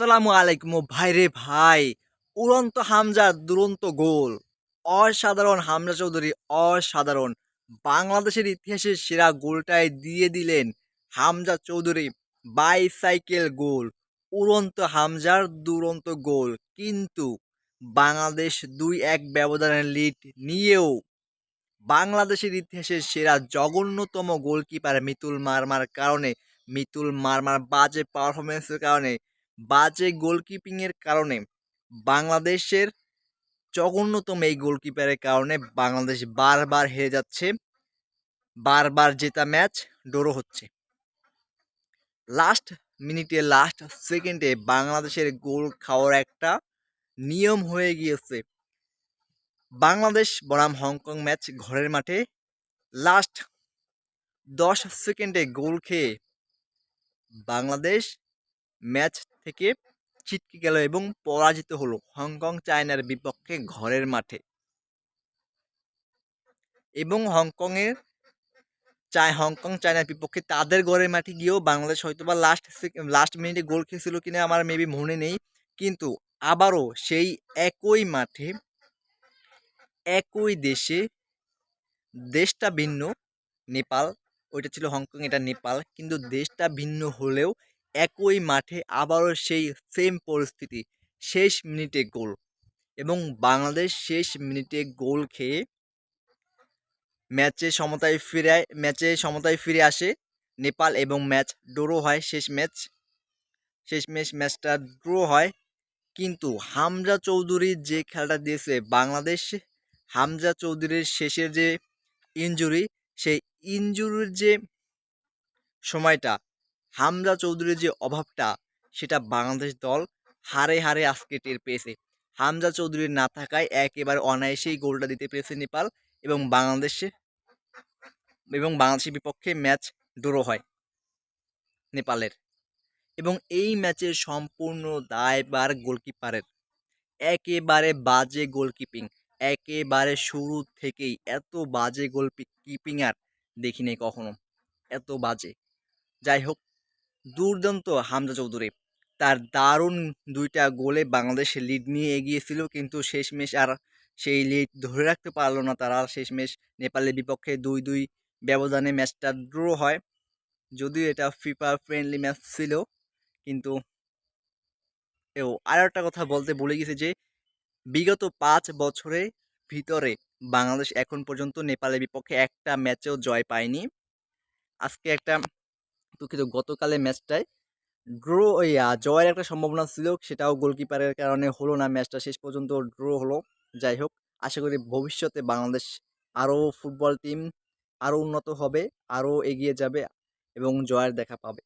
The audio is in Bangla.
আসসালামু আলাইকুম ভাই রে ভাই। উড়ন্ত হামজার দুরন্ত গোল। অসাধারণ হামজা চৌধুরী, অসাধারণ। বাংলাদেশের ইতিহাসের সেরা গোলটাই দিয়ে দিলেন হামজা চৌধুরী, বাইসাইকেল গোল। উড়ন্ত হামজার দুরন্ত গোল। কিন্তু বাংলাদেশ দুই এক ব্যবধানের লিড নিয়েও বাংলাদেশের ইতিহাসের সেরা জঘন্যতম গোলকিপার মিতুল মারমার কারণে, মিতুল মারমার বাজে পারফরমেন্সের কারণে বাজে গোলকিপিংয়ের কারণে বাংলাদেশের জঘন্যতম এই গোলকিপারের কারণে বাংলাদেশ বারবার হেরে যাচ্ছে, বারবার জেতা ম্যাচ, ড্রো হচ্ছে। লাস্ট মিনিটে, লাস্ট সেকেন্ডে বাংলাদেশের গোল খাওয়ার একটা নিয়ম হয়ে গিয়েছে। বাংলাদেশ বনাম হংকং ম্যাচ ঘরের মাঠে, লাস্ট দশ সেকেন্ডে গোল খেয়ে বাংলাদেশ ম্যাচ থেকে ছিটকে গেল এবং পরাজিত হলো হংকং চায়নার বিপক্ষে ঘরের মাঠে। এবং হংকংয়ের চায়, হংকং চায়নার বিপক্ষে তাদের ঘরের মাঠে গিয়েও বাংলাদেশ হয়তো বা লাস্ট লাস্ট মিনিটে গোল খেয়েছিল কিনা আমার মেবি মনে নেই। কিন্তু আবারও সেই একই মাঠে, একই দেশে দেশটা ভিন্ন, নেপাল, ওইটা ছিল হংকং, এটা নেপাল। কিন্তু দেশটা ভিন্ন হলেও একই মাঠে আবারও সেই সেম পরিস্থিতি। শেষ মিনিটে গোল। এবং বাংলাদেশ শেষ মিনিটে গোল খেয়ে ম্যাচে সমতায় ফিরে, ম্যাচে সমতায় ফিরে আসে নেপাল এবং ম্যাচ ড্রো হয় শেষ ম্যাচ। শেষ ম্যাচ, ম্যাচটা ড্র হয়। কিন্তু হামজা চৌধুরী যে খেলাটা দিয়েছে বাংলাদেশ, হামজা চৌধুরীর শেষের যে ইনজুরি সেই ইনজুরির যে সময়টা হামজা চৌধুরীর যে অভাবটা, সেটা বাংলাদেশ দল হারে হারে আজকে টের পেয়েছে। হামজা চৌধুরীর না থাকায় একেবারে অনায়াসেই গোলটা দিতে পেরেছে নেপাল এবং বাংলাদেশে, এবং বাংলাদেশের বিপক্ষে ম্যাচ ড্র হয় নেপালের। এবং এই ম্যাচের সম্পূর্ণ দায়বার গোলকিপারের। একেবারে বাজে গোলকিপিং, একেবারে শুরু থেকেই এত বাজে গোল কিপিং আর দেখিনি কখনো, এত বাজে। যাই হোক দুর্দান্ত হামজা চৌধুরী। তার দারুণ দুইটা গোলে বাংলাদেশ লিড নিয়ে এগিয়েছিল, কিন্তু শেষমেশ আর সেই লিড ধরে রাখতে পারল না তারা। শেষমেশ নেপালের বিপক্ষে দুই দুই ব্যবধানে ম্যাচটা ড্র হয়। যদিও এটা ফিফা ফ্রেন্ডলি ম্যাচ ছিল, কিন্তু ও আর একটা কথা বলতে ভুলে গেছি যে, বিগত পাঁচ বছরে ভিতরে বাংলাদেশ এখন পর্যন্ত নেপালের বিপক্ষে একটা ম্যাচেও জয় পায়নি। আজকে একটা দুঃখিত, গতকালের ম্যাচটায় ড্র ইয়া জয়ের একটা সম্ভাবনা ছিল, সেটাও গোলকিপারের কারণে হলো না ম্যাচটা, শেষ পর্যন্ত ড্র হলো। যাই হোক, আশা করি ভবিষ্যতে বাংলাদেশ আরও ফুটবল টিম আরও উন্নত হবে, আরও এগিয়ে যাবে এবং জয়ের দেখা পাবে।